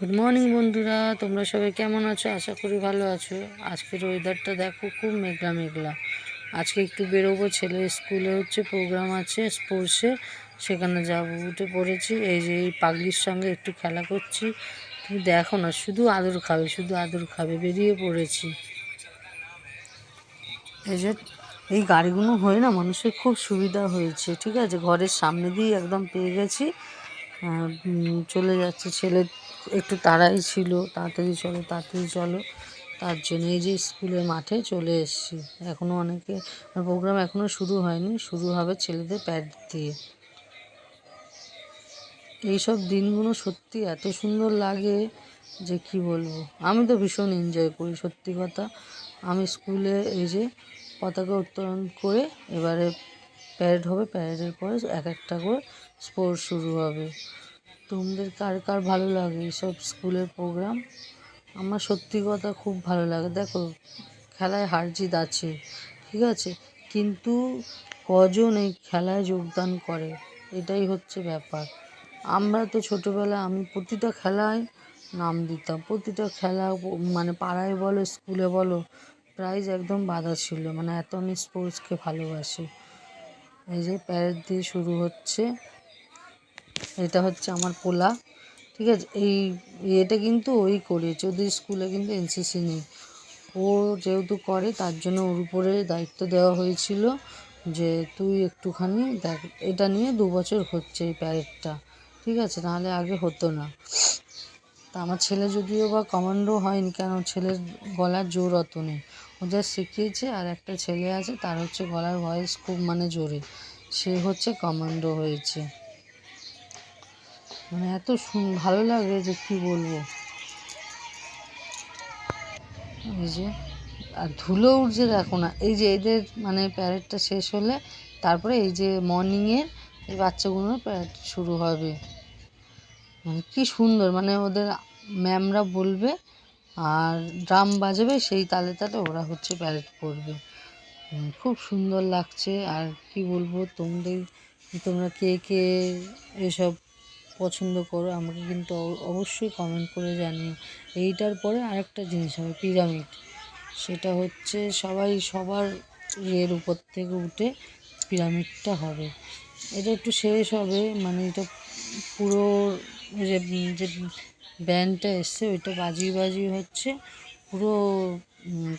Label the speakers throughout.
Speaker 1: Good morning বন্ধুরা। তোমরা সবাই কেমন আছো? আশা করি ভালো আছো। আজকের ওয়েদারটা দেখো, খুব মেঘলা মেঘলা। আজকে একটু বেরোবো, ছেলে স্কুলে হচ্ছে প্রোগ্রাম আছে স্পোর্টসে সেখানে যাব, উঠে পড়েছি। এই যে এই পাগলির সঙ্গে একটু খেলা করছি। তুমি দেখো না, শুধু আদর খাবে, শুধু আদর খাবে। বেরিয়ে পড়েছি। এই যে, এই গাড়িগুলো হয়ে না মানুষের খুব সুবিধা হয়েছে, ঠিক আছে? ঘরের সামনে দিয়ে একদম পেয়ে গেছি। চলে যাচ্ছে ছেলে একটু তাড়াই ছিল, তাড়াতাড়ি চলো তাড়াতাড়ি চলো। তার জন্য এই যে স্কুলের মাঠে চলে এসেছি। এখনও অনেকে, প্রোগ্রাম এখনও শুরু হয়নি। শুরু হবে ছেলেদের প্যাড দিয়ে। এইসব দিনগুলো সত্যি এত সুন্দর লাগে যে কি বলব? আমি তো ভীষণ এনজয় করি, সত্যি কথা। আমি স্কুলে এই যে পতাকা উত্তোলন করে এবারে প্যারেড হবে প্যারেডের পরে এক একটা করে স্পোর্টস শুরু হবে। তোমাদের কার কার ভালো লাগে এইসব স্কুলের প্রোগ্রাম আমার সত্যি কথা খুব ভালো লাগে। দেখো, খেলায় হার জিত আছে, ঠিক আছে? কিন্তু কজন এই খেলায় যোগদান করে? এটাই হচ্ছে ব্যাপার। আমরা তো ছোটোবেলায় আমি প্রতিটা খেলায় নাম দিতাম। প্রতিটা খেলা মানে পাড়ায় বলো, স্কুলে বলো প্রাইজ একদম বাধা ছিল। মানে এত আমি স্পোর্টসকে ভালোবাসি। এই যে প্যারেড দিয়ে শুরু হচ্ছে। এটা হচ্ছে আমার পোলা, ঠিক আছে? এই এটা কিন্তু ওই করেছে ওদের স্কুলে কিন্তু এনসিসি নেই। ও যেহেতু করে, তার জন্য ওর উপরে দায়িত্ব দেওয়া হয়েছিল যে, তুই একটুখানি দেখ, এটা নিয়ে দু বছর হচ্ছে এই প্যারেডটা, ঠিক আছে? নাহলে আগে হতো না। তা আমার ছেলে যদিও বা কমান্ডো হয়নি, কেন ছেলের গলার জোর অত নেই। ও যা শিখিয়েছে, আর একটা ছেলে আছে, তার হচ্ছে গলার ভয়েস খুব মানে জোরে। সে হচ্ছে কমান্ডো হয়েছে। মানে এত ভালো লাগে যে কি বলব। এই যে, আর ধুলো উঠছে দেখো না, এই যে এদের মানে প্যারেডটা শেষ হলে তারপরে এই যে মর্নিংয়ে এই বাচ্চাগুলোর প্যারেড শুরু হবে। মানে কি সুন্দর মানে ওদের ম্যামরা বলবে আর ড্রাম বাজাবে, সেই তালে তালে ওরা হচ্ছে প্যারেড করবে। খুব সুন্দর লাগছে, আর কি বলব, তোমাদের, তোমরা কে কে এসব পছন্দ করো, আমাকে কিন্তু অবশ্যই কমেন্ট করে জানিও। এইটার পরে আরেকটা জিনিস হবে পিরামিড সেটা হচ্ছে সবাই, সবার ইয়ের উপর থেকে উঠে পিরামিডটা হবে। এটা একটু শেষ হবে মানে এটা পুরো যে যে ব্যান্ডটা এসছে, ওইটা বাজিয়ে বাজিয়ে হচ্ছে পুরো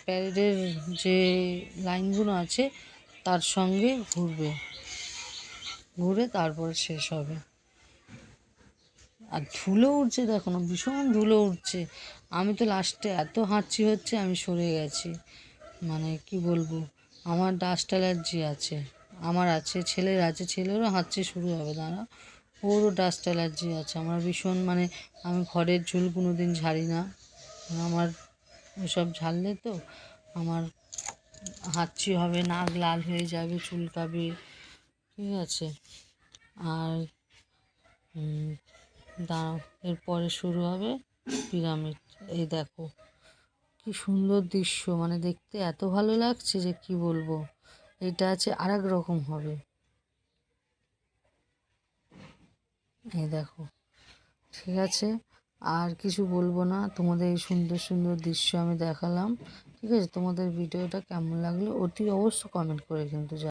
Speaker 1: প্যারেডের যে লাইনগুলো আছে, তার সঙ্গে ঘুরবে। ঘুরে তারপরে শেষ হবে। আর ধুলো উঠছে দেখো না, ভীষণ ধুলো উঠছে আমি তো লাস্টে এত হাঁচি হচ্ছে, আমি সরে গেছি। মানে কি বলব, আমার ডাস্ট অ্যালার্জি আছে, আমার আছে, ছেলের আছে, ছেলেরও হাঁচি শুরু হবে, দাঁড়া। ওরও ডাস্ট অ্যালার্জি আছে, আমার ভীষণ মানে আমি ঘরের ঝুল কোনো দিন ঝাড়ি না। আমার ওসব ঝাড়লে তো আমার হাঁচি হবে, নাক লাল হয়ে যাবে, চুলকাবে, ঠিক আছে। আর দাঁড়াও, এরপরে শুরু হবে পিরামিড। এই দেখো, কি সুন্দর দৃশ্য মানে দেখতে এত ভালো লাগছে যে কি বলব। এটা আছে আর রকম হবে। এই দেখো, ঠিক আছে, আর কিছু বলব না। তোমাদের এই সুন্দর সুন্দর দৃশ্য আমি দেখালাম, ঠিক আছে? তোমাদের ভিডিওটা কেমন লাগল অতি অবশ্য কমেন্ট করে কিন্তু